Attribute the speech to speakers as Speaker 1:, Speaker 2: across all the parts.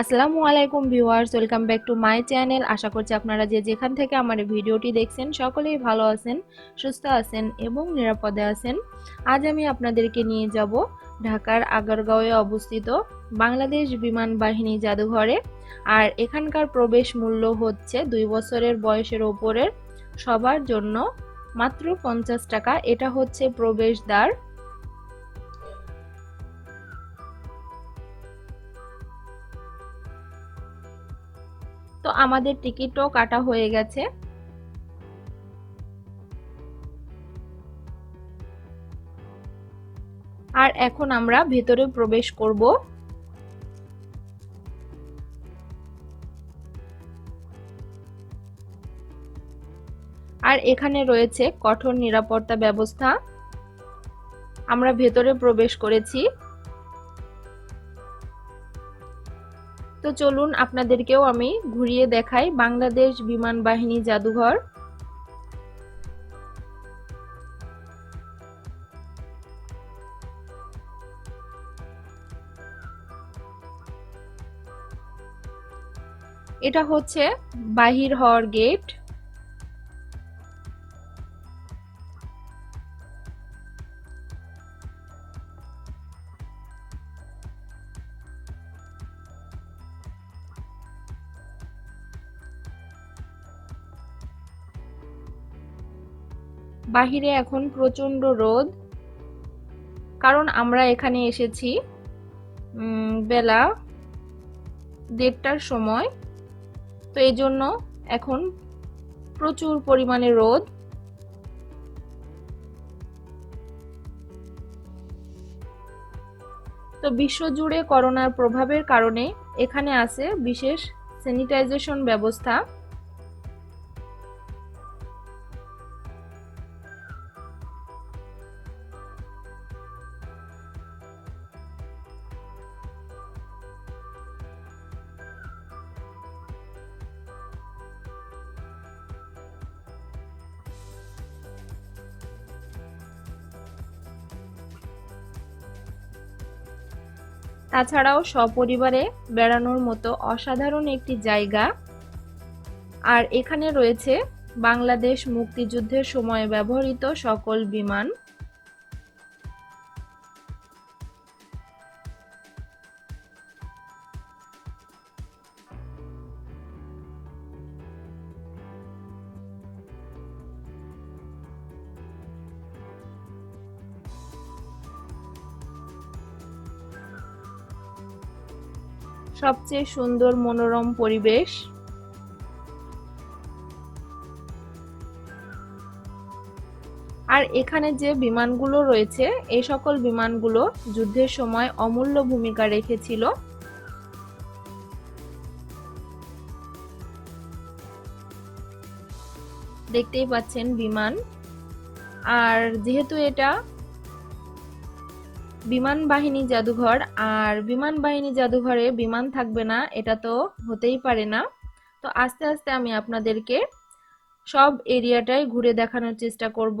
Speaker 1: আসসালামু আলাইকুম viewers, welcome back to my channel. আশা করছি আপনারা যে যেখান থেকে আমার ভিডিওটি দেখছেন, সকলেই ভালো আছেন, সুস্থ আছেন এবং নিরাপদে আছেন। আজ আমি আপনাদেরকে নিয়ে যাব ঢাকার আগারগাঁওয়ে অবস্থিত বাংলাদেশ বিমান বাহিনী জাদুঘরে। আর এখানকার প্রবেশ মূল্য হচ্ছে দুই বছরের বয়সের ওপরের, সবার জন্য মাত্র পঞ্চাশ টাকা। এটা হচ্ছে প্রবেশদ্বার। তো আমাদের টিকিটও কাটা হয়ে গেছে। আর এখন আমরা ভেতরে প্রবেশ করব। আর এখানে রয়েছে কঠোর নিরাপত্তা ব্যবস্থা। আমরা ভেতরে প্রবেশ করেছি। তো চলুন আপনাদেরকেও আমি ঘুরিয়ে দেখাই বাংলাদেশ বিমান বাহিনী জাদুঘর। এটা হচ্ছে বাহির হওয়ার গেট। বাহিরে এখন প্রচণ্ড রোদ। কারণ আমরা এখানে এসেছি বেলা দেড়টার সময়। তো এই জন্য এখন প্রচুর পরিমাণে রোদ। তো বিশ্বজুড়ে করোনার প্রভাবের কারণে এখানে আছে বিশেষ স্যানিটাইজেশন ব্যবস্থা। তাছাড়াও সপরিবারে বেড়ানোর মতো অসাধারণ একটি জায়গা। আর এখানে রয়েছে বাংলাদেশ মুক্তিযুদ্ধের সময় ব্যবহৃত সকল বিমান। সবচেয়ে সুন্দর মনোরম পরিবেশ? আর এখানে যে বিমানগুলো রয়েছে এই সকল বিমানগুলো যুদ্ধের সময় অমূল্য ভূমিকা রেখেছিল। দেখতেই পাচ্ছেন বিমান। আর যেহেতু এটা বিমান বাহিনী জাদুঘর, আর বিমান বাহিনী জাদুঘরে বিমান থাকবে না, এটা তো হতেই পারে না। তো আস্তে আস্তে আমি আপনাদেরকে সব এরিয়াটাই ঘুরে দেখানোর চেষ্টা করব।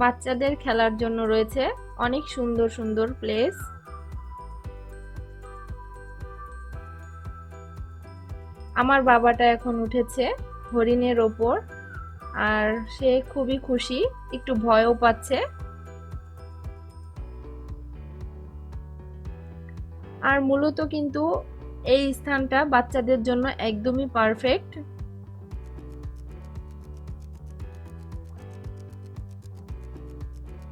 Speaker 1: বাচ্চাদের খেলার জন্য রয়েছে অনেক সুন্দর সুন্দর প্লেস আমার বাবাটা এখন উঠেছে হরিণের ওপর আর সে খুবই খুশি, একটু ভয়ও পাচ্ছে। আর মূলত কিন্তু এই স্থানটা বাচ্চাদের জন্য একদমই পারফেক্ট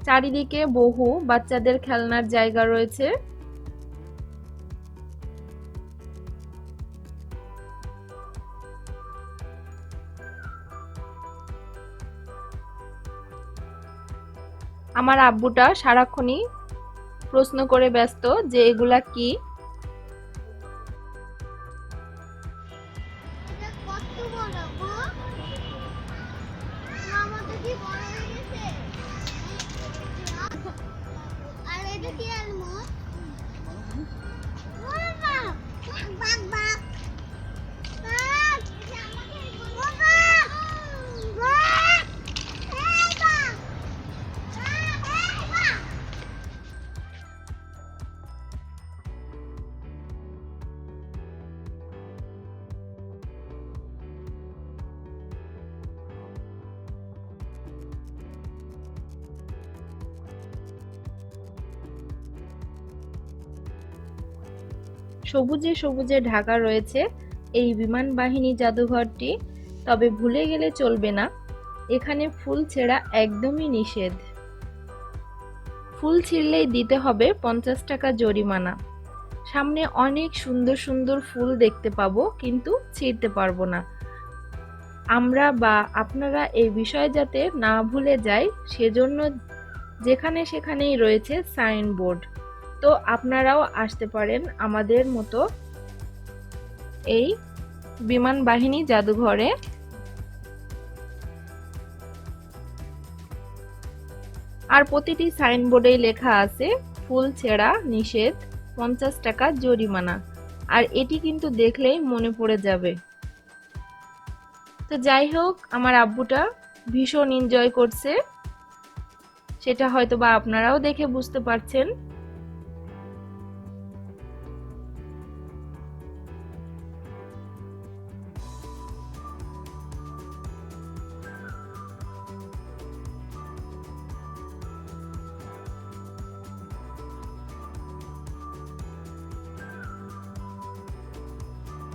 Speaker 1: চারিদিকে বহু বাচ্চাদের খেলনার জায়গা রয়েছে। আমার আব্বুটা সারাক্ষণই প্রশ্ন করে ব্যস্ত যে, এগুলা কি? সবুজে সবুজে ঢাকা রয়েছে এই বিমান বাহিনী জাদুঘরটি। তবে ভুলে গেলে চলবে না, এখানে ফুল ছেঁড়া একদমই নিষেধ। ফুল ছিঁড়লেই দিতে হবে পঞ্চাশ টাকা জরিমানা। সামনে অনেক সুন্দর সুন্দর ফুল দেখতে পাবো, কিন্তু ছিঁড়তে পারব না। আমরা বা আপনারা এই বিষয় যাতে না ভুলে যাই, সেজন্য যেখানে সেখানেই রয়েছে সাইনবোর্ড। তো আপনারাও আসতে পারেন আমাদের মতো এই বিমান বাহিনী জাদুঘরে। আর প্রতিটি সাইনবোর্ডেই লেখা আছে, ফুল ছেঁড়া, নিষেধ, পঞ্চাশ টাকা জরিমানা। আর এটি কিন্তু দেখলেই মনে পড়ে যাবে। তো যাই হোক, আমার আব্বুটা ভীষণ এনজয় করছে। সেটা হয়তো বা আপনারাও দেখে বুঝতে পারছেন।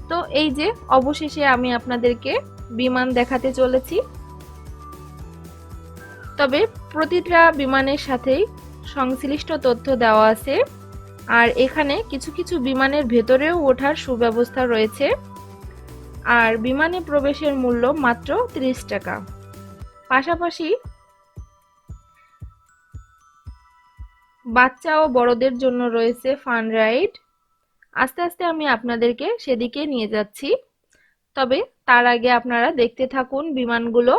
Speaker 1: তো এই যে অবশেষে আমি আপনাদেরকে বিমান দেখাতে চলেছি। তবে প্রতিটা বিমানের সাথেই সংশ্লিষ্ট তথ্য দেওয়া আছে আর এখানে কিছু কিছু বিমানের ভেতরেও ওঠার সুব্যবস্থা রয়েছে। আর বিমানে প্রবেশের মূল্য মাত্র 30 টাকা। পাশাপাশি বাচ্চা ও বড়দের জন্য রয়েছে ফান রাইড আস্তে আস্তে আমি আপনাদেরকে সেদিকে নিয়ে যাচ্ছি। তবে তার আগে আপনারা দেখতে থাকুন বিমানগুলো।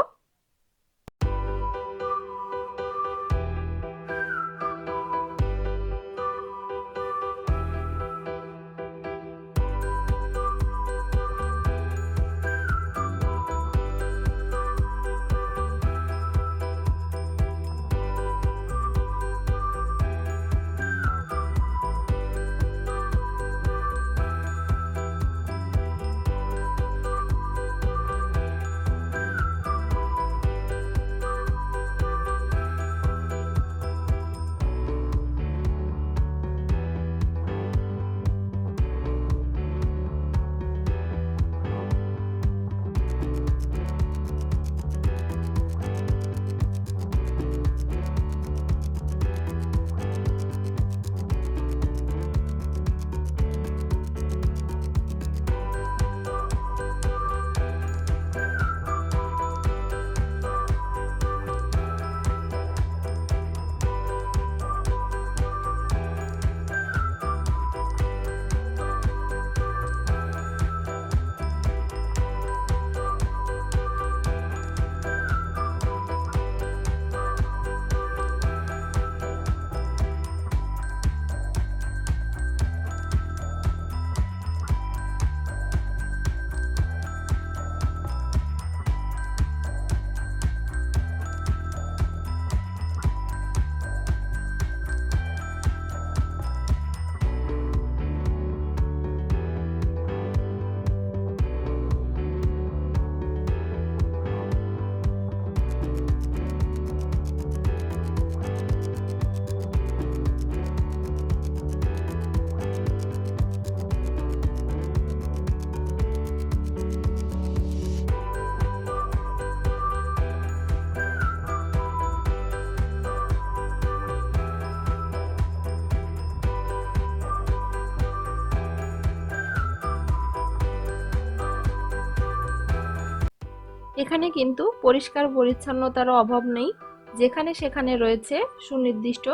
Speaker 1: এখানে কিন্তু পরিষ্কার পরিচ্ছন্নতারও অভাব নেই। যেখানে সেখানে রয়েছে সুনির্দিষ্ট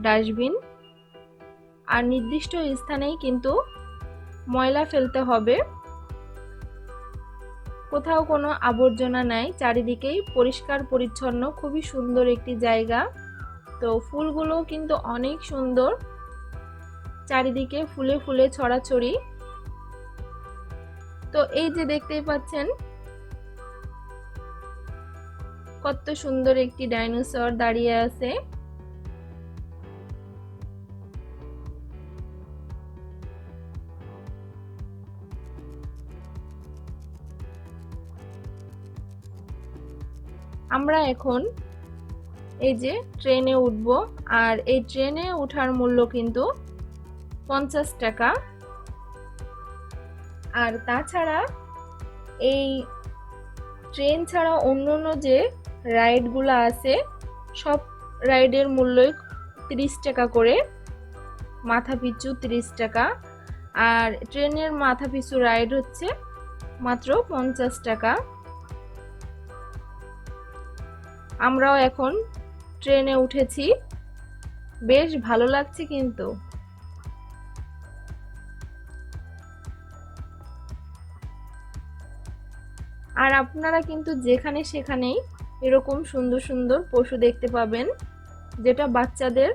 Speaker 1: ডাস্টবিন। আর নির্দিষ্ট স্থানেই কিন্তু ময়লা ফেলতে হবে। কোথাও কোনো আবর্জনা নাই, চারিদিকেই পরিষ্কার পরিচ্ছন্ন, খুবই সুন্দর একটি জায়গা। তো ফুলগুলো কিন্তু অনেক সুন্দর। চারিদিকে ফুলে ফুলে ছড়াছড়ি। তো এই যে দেখতেই পাচ্ছেন কত সুন্দর একটি ডাইনোসর দাঁড়িয়ে আছে। আমরা এখন এই যে ট্রেনে উঠব, আর এই ট্রেনে ওঠার মূল্য কিন্তু পঞ্চাশ টাকা। আর তাছাড়া এই ট্রেন ছাড়া অন্য অন্য যে রাইডগুলো আছে। সব রাইডের মূল্যই তিরিশ টাকা করে। মাথা পিছু তিরিশ টাকা। আর ট্রেনের মাথা পিছু রাইড হচ্ছে মাত্র পঞ্চাশ টাকা। আমরাও এখন ট্রেনে উঠেছি। বেশ ভালো লাগছে কিন্তু। আর আপনারা কিন্তু যেখানে সেখানেই এরকম সুন্দর সুন্দর পশু দেখতে পাবেন, যেটা বাচ্চাদের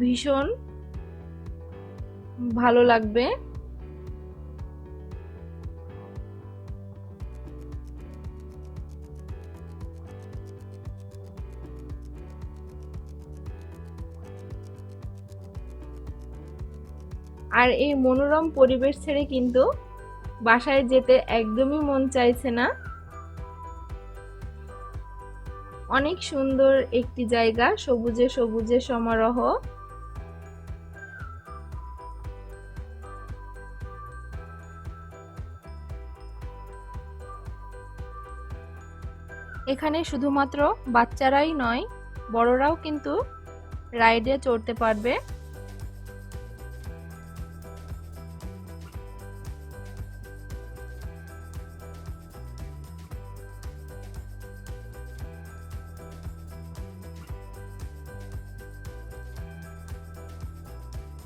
Speaker 1: ভীষণ ভালো লাগবে। আর এই মনোরম পরিবেশ ছেড়ে কিন্তু বাসায় যেতে একদমই মন চাইছে না। অনেক সুন্দর একটি জায়গা, সবুজে সবুজে সমারোহ। এখানে শুধুমাত্র বাচ্চারাই নয়, বড়রাও কিন্তু রাইডে চড়তে পারবে।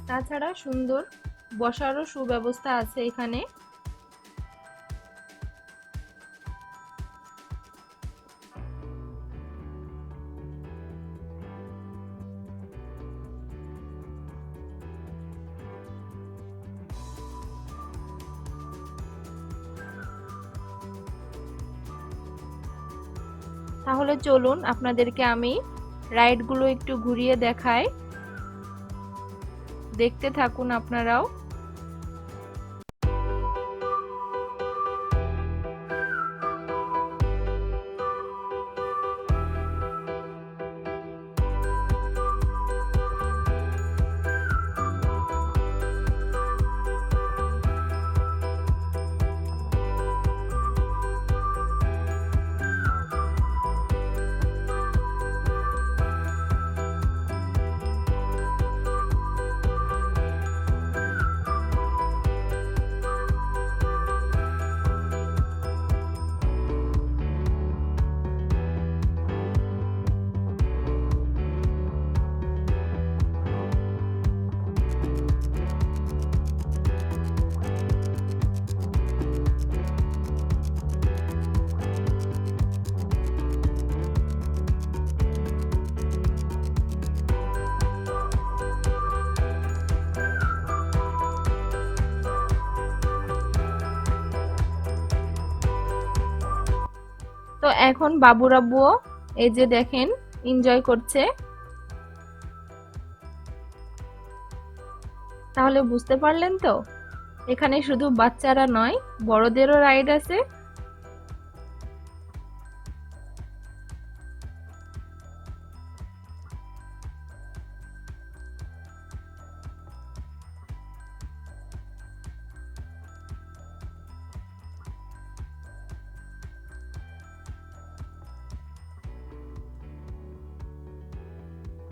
Speaker 1: তাছাড়া সুন্দর বসারও সুব্যবস্থা আছে এখানে। তাহলে চলুন আপনাদেরকে আমি রাইডগুলো একটু ঘুরিয়ে দেখাই। দেখতে থাকুন আপনারাও। তো এখন বাবু রাব্বুও এই যে দেখেন এনজয় করছে। তাহলে বুঝতে পারলেন তো? এখানে শুধু বাচ্চারা নয়, বড়দেরও রাইড আছে।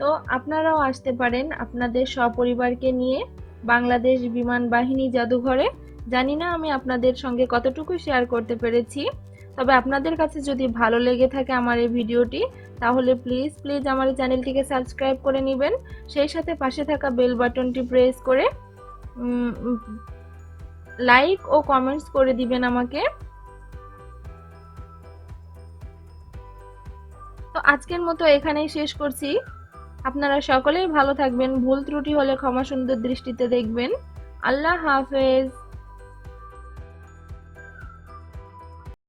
Speaker 1: তো আপনারাও আসতে পারেন আপনাদের সপরিবারকে নিয়ে বাংলাদেশ বিমান বাহিনী জাদুঘরে। জানি না আমি আপনাদের সঙ্গে কতটুকু শেয়ার করতে পেরেছি। তবে আপনাদের কাছে যদি ভালো লেগে থাকে আমার এই ভিডিওটি, তাহলে প্লিজ প্লিজ আমার চ্যানেলটিকে সাবস্ক্রাইব করে নেবেন। সেই সাথে পাশে থাকা বেল বাটনটি প্রেস করে লাইক ও কমেন্টস করে দিবেন আমাকে। তো আজকের মতো এখানেই শেষ করছি। আপনারা সকলেই ভালো থাকবেন। ভুল ত্রুটি হলে ক্ষমা সুন্দর দৃষ্টিতে দেখবেন। আল্লাহ হাফেজ।